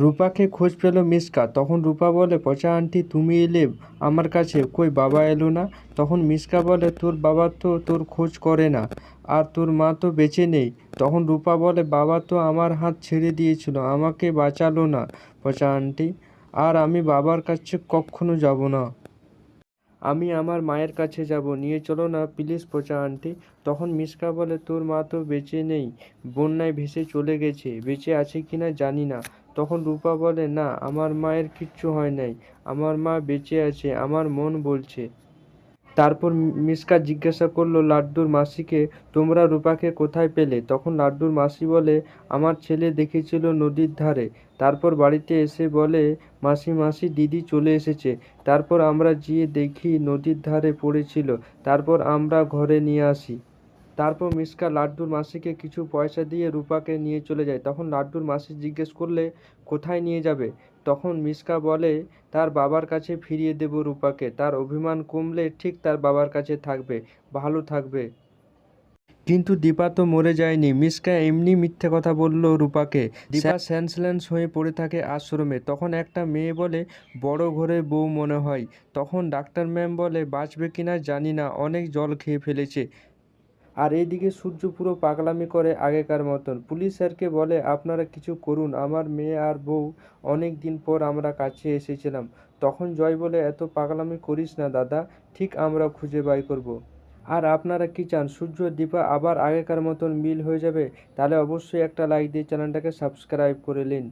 রূপাকে খোঁজ পেল মিসকা। তখন রূপা বলে, পচা আন্টি, তুমি এলে আমার কাছে? কই, বাবা এলো না? তখন মিসকা বলে, তোর বাবা তো তোর খোঁজ করে না, আর তোর মা তো বেঁচে নেই। তখন রূপা বলে, বাবা তো আমার হাত ছেড়ে দিয়েছিল, আমাকে বাঁচালো না। পচা আন্টি, আর আমি বাবার কাছে কখনো যাব না। আমি আমার মায়ের কাছে যাব। নিয়ে চলো না, প্লিজ, পচা আন্টি। তখন মিসকা বলে, তোর মা তো বেঁচে নেই, বন্যায় ভেসে চলে গেছে। বেঁচে আছে কিনা জানি না। তখন রূপা বলে, না, আমার মায়ের কিচ্ছু হয় নাই। আমার মা বেঁচে আছে, আমার মন বলছে। তারপর মিসকা জিজ্ঞাসা করল, লাড্ডুর মাসিকে তোমরা রূপাকে কোথায় পেলে? তখন লাড্ডুর মাসি বলে, আমার ছেলে দেখেছিল নদীর ধারে। তারপর বাড়িতে এসে বলে, মাসি মাসি, দিদি চলে এসেছে। তারপর আমরা গিয়ে দেখি নদীর ধারে পড়েছিল। তারপর আমরা ঘরে নিয়ে আসি। তারপর মিসকা লাড্ডুর মাসিকে কিছু পয়সা দিয়ে রূপাকে নিয়ে চলে যায়। তখন লাড্ডুর মাসি জিজ্ঞেস করলে, কোথায় নিয়ে যাবে? তখন মিসকা বলে, তার বাবার কাছে ফিরিয়ে দেব রূপাকে। তার অভিমান কমলে ঠিক তার বাবার কাছে থাকবে, ভালো থাকবে। কিন্তু দীপা তো মরে যায়নি। মিসকা এমনি মিথ্যে কথা বলল রূপাকে। দীপা সেন্সলেন্স হয়ে পড়ে থাকে আশ্রমে। তখন একটা মেয়ে বলে, বড় ঘরে বউ মনে হয়। তখন ডাক্তার ম্যাম বলে, বাঁচবে কিনা জানি না। অনেক জল খেয়ে ফেলেছে। আর এইদিকে সূর্য পুরো পাগলামি করে আগেকার মতন। পুলিশ স্যারকে বলে, আপনারা কিছু করুন, আমার মেয়ে আর বউ অনেক দিন পর আমরা কাছে এসেছিলাম। তখন জয় বলে, এত পাগলামি করিস না দাদা, ঠিক আমরা খুঁজে বাই করব। আর আপনারা কি চান, সূর্য দীপা আবার আগেকার মতন মিল হয়ে যাবে? তাহলে অবশ্যই একটা লাইক দিয়ে চ্যানেলটাকে সাবস্ক্রাইব করে নিন।